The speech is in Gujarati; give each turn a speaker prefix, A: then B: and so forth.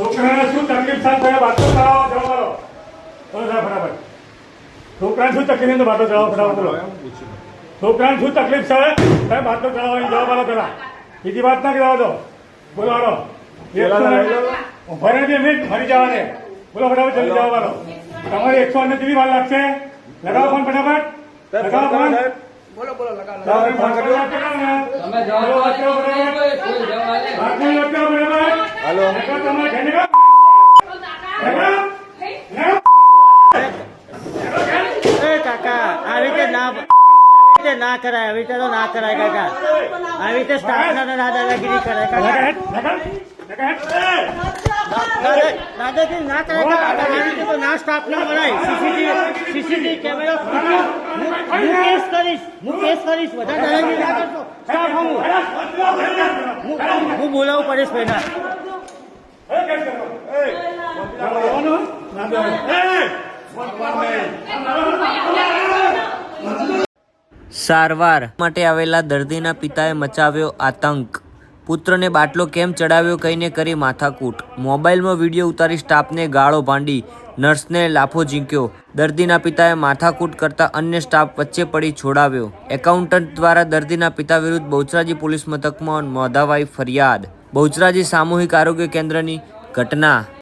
A: છોકરાને શું તકલીફ થાય તમે વાતો કરાવો જવાબ બોલો સાહેબ બરાબર છોકરાને શું તકલીફ છે વાતો કરાવો ફટાફટ બોલો છોકરાને શું તકલીફ છે? તમે વાતો કરાવવાની જવાબ આલો પેલા બીજી વાત ના કરાવો દો બોલો હાલો. ભરે બે મિનિટ ફરી જવાને. બોલો ફટાફટ જલ્દી જવાબ આલો તમારે એકસો અને કેટલી વાર લાગશે. લગાવો ફોન ફટાફટ. લગાવો ફોન
B: બોલો બોલો લગાવો.
C: તમે જવાબ
A: બોલો, વાત કરો
C: આપો,
A: ફટાફટ.
C: કોઈ જવાબ આલે.
A: આટલી વાત કરો બરાબર
D: હાલો.
A: લગાવો તમારે ઘેર લગાવો. લગાવો. લગાવો.
E: એ કાકા આવી રીતે ના કરાય, આવી રીતે ના કરાય કાકા. આવી રીતે સ્ટાફના ના દાદાગીરી કરાય દાદાગીરી ના કરાય આવી રીતે તો ના સ્ટાફ ના બનાય સીસીટીવી સીસીટીવી કેમેરા હું કેસ કરીશ, હું કેસ કરીશ, બધા દાદાગીરી ના કરશો સ્ટાફ હું હું- બોલાવું પડીશ ના
A: એ, કેસ કરો. એ, ના બોલવાનું? ના બોલવાનું. એ,
F: સારવાર માટે આવેલા દર્દીના પિતાએ મચાવ્યો આતંક. પુત્રને બાટલો કેમ ચડાવ્યો કહીને કરી માથાકૂટ. મોબાઈલમાં વીડિયો ઉતારી સ્ટાફને ગાળો ભાંડી. નર્સને લાફો ઝીંક્યો. દર્દીના પિતાએ માથાકૂટ કરતા અન્ય સ્ટાફ વચ્ચે પડી છોડાવ્યો. એકાઉન્ટન્ટ દ્વારા દર્દીના પિતા વિરુદ્ધ બહુચરાજી પોલીસ મથકમાં નોંધાવાઈ ફરિયાદ. બહુચરાજી સામૂહિક આરોગ્ય કેન્દ્રની ઘટના